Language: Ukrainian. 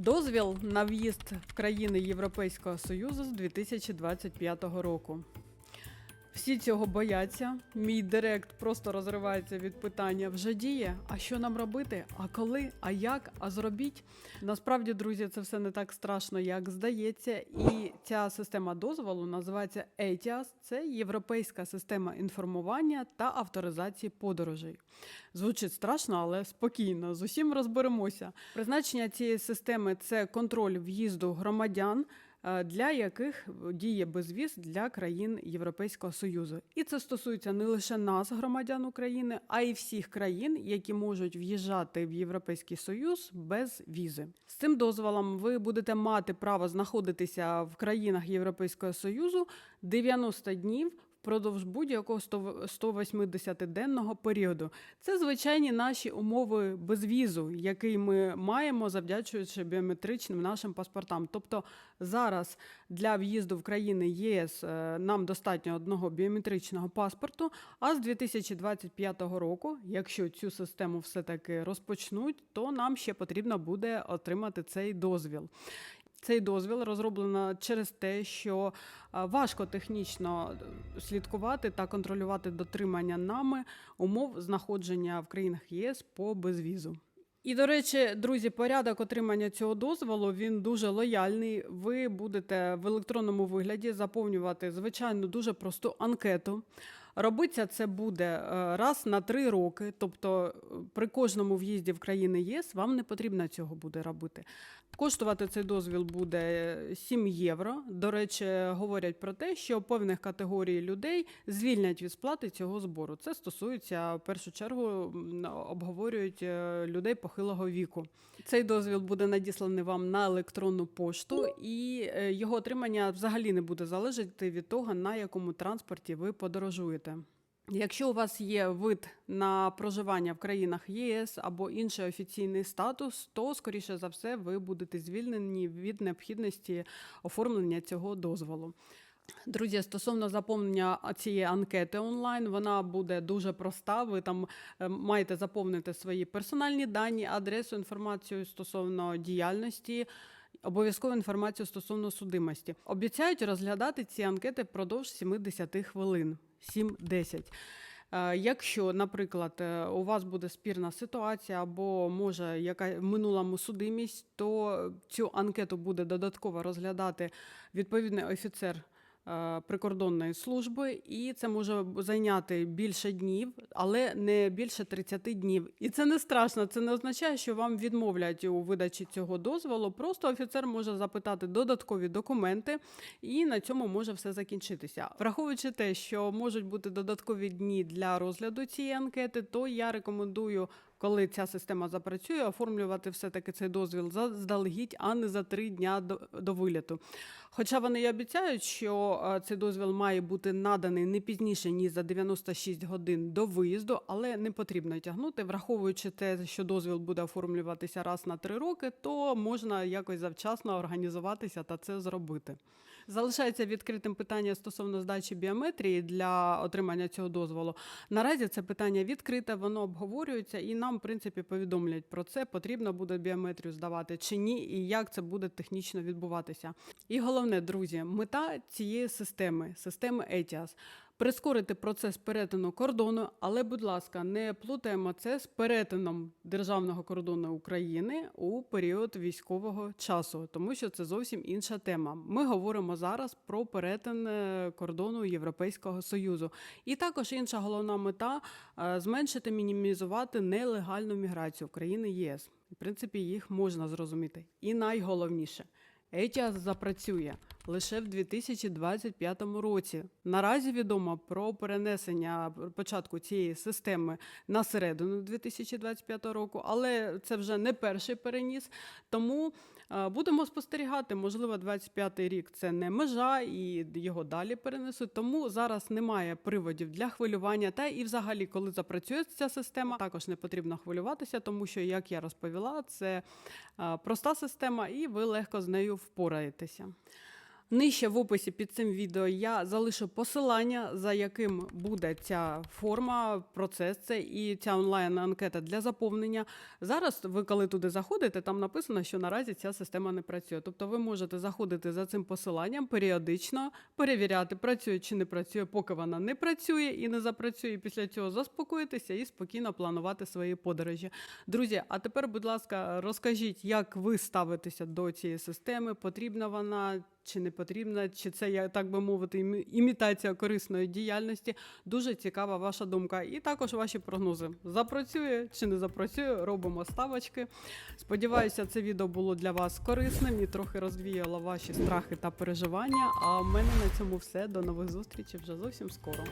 Дозвіл на в'їзд в країни Європейського Союзу з 2025 року. Всі цього бояться. Мій директ просто розривається від питання: вже діє? А що нам робити? А коли? А як? А зробіть? Насправді, друзі, це все не так страшно, як здається. І ця система дозволу називається ETIAS. Це Європейська система інформування та авторизації подорожей. Звучить страшно, але спокійно. З усім розберемося. Призначення цієї системи це контроль в'їзду громадян для яких діє безвіз для країн Європейського Союзу. І це стосується не лише нас, громадян України, а й всіх країн, які можуть в'їжджати в Європейський Союз без візи. З цим дозволом ви будете мати право знаходитися в країнах Європейського Союзу 90 днів. Впродовж будь-якого 100 180-денного періоду. Це звичайні наші умови безвізу, який ми маємо, завдячуючи біометричним нашим паспортам. Тобто зараз для в'їзду в країни ЄС е, нам достатньо одного біометричного паспорту. А з 2025 року, якщо цю систему все-таки розпочнуть, то нам ще потрібно буде отримати цей дозвіл. Цей дозвіл розроблено через те, що важко технічно слідкувати та контролювати дотримання нами умов знаходження в країнах ЄС по безвізу. І, до речі, друзі, порядок отримання цього дозволу він дуже лояльний. Ви будете в електронному вигляді заповнювати звичайно дуже просту анкету. Робиться це буде е, раз на три роки, тобто е, при кожному в'їзді в країни ЄС вам не потрібно цього буде робити. Коштувати цей дозвіл буде 7 євро. До речі, говорять про те, що певних категорій людей звільнять від сплати цього збору. Це стосується в першу чергу обговорюють е, людей похилого віку. Цей дозвіл буде надісланий вам на електронну пошту, і е, його отримання взагалі не буде залежати від того, на якому транспорті ви подорожуєте. Якщо у вас є вид на проживання в країнах ЄС або інший офіційний статус, то скоріше за все ви будете звільнені від необхідності оформлення цього дозволу. Друзі, стосовно заповнення цієї анкети онлайн, вона буде дуже проста. Ви там е, маєте заповнити свої персональні дані, адресу, інформацію стосовно діяльності. Обов'язкову інформацію стосовно судимості. Обіцяють розглядати ці анкети впродовж 70 хвилин. 7-10. Е, Якщо, наприклад, е, у вас буде спірна ситуація або може яка минула судимість, то цю анкету буде додатково розглядати відповідний офіцер прикордонної служби, і це може зайняти більше днів, але не більше 30 днів. І це не страшно. Це не означає, що вам відмовлять у видачі цього дозволу. Просто офіцер може запитати додаткові документи, і на цьому може все закінчитися. Враховуючи те, що можуть бути додаткові дні для розгляду цієї анкети, то я рекомендую. Коли ця система запрацює, оформлювати все-таки цей дозвіл заздалегідь, а не за три дня до, до виліту. Хоча вони і обіцяють, що е, цей дозвіл має бути наданий не пізніше, ніж за 96 годин до виїзду, але не потрібно тягнути. Враховуючи те, що дозвіл буде оформлюватися раз на три роки, то можна якось завчасно організуватися та це зробити. Залишається відкритим питання стосовно здачі біометрії для отримання цього дозволу. Наразі це питання відкрите, воно обговорюється, і нам, в принципі, повідомлять про це, потрібно буде біометрію здавати чи ні, і як це буде технічно відбуватися. І головне, друзі, мета цієї системи, системи ETIAS – прискорити процес перетину кордону, але, будь ласка, не плутаємо це з перетином державного кордону України у період військового часу, тому що це зовсім інша тема. Ми говоримо зараз про перетин е, кордону Європейського союзу. І також інша головна мета е, зменшити, мінімізувати нелегальну міграцію в країни ЄС. В принципі, їх можна зрозуміти. І найголовніше. ETIAS запрацює лише в 2025 році. Наразі відомо про перенесення початку цієї системи на середину 2025 року, але це вже не перший переніс. Тому е, будемо спостерігати. Можливо, 25 рік це не межа, і його далі перенесуть. Тому зараз немає приводів для хвилювання. Та і, взагалі, коли запрацює ця система, також не потрібно хвилюватися, тому що, як я розповіла, це е, проста система, і ви легко з нею впораєтеся. Нижче в описі під цим відео я залишу посилання, за яким буде ця форма, процес це і ця онлайн-анкета для заповнення. Зараз ви, коли туди заходите, там написано, що наразі ця система не працює. Тобто ви можете заходити за цим посиланням періодично, перевіряти, працює чи не працює, поки вона не працює і не запрацює. І після цього заспокоїтися і спокійно планувати свої подорожі. Друзі, а тепер, будь ласка, розкажіть, як ви ставитеся до цієї системи? Потрібна вона чи не потрібна? Чи це я так би мовити, імі- імітація корисної діяльності? Дуже цікава ваша думка. І також ваші прогнози. Запрацює чи не запрацює? Робимо ставочки. Сподіваюся, це відео було для вас корисним і трохи розвіяло ваші страхи та переживання. А в мене на цьому все. До нових зустрічей вже зовсім скоро.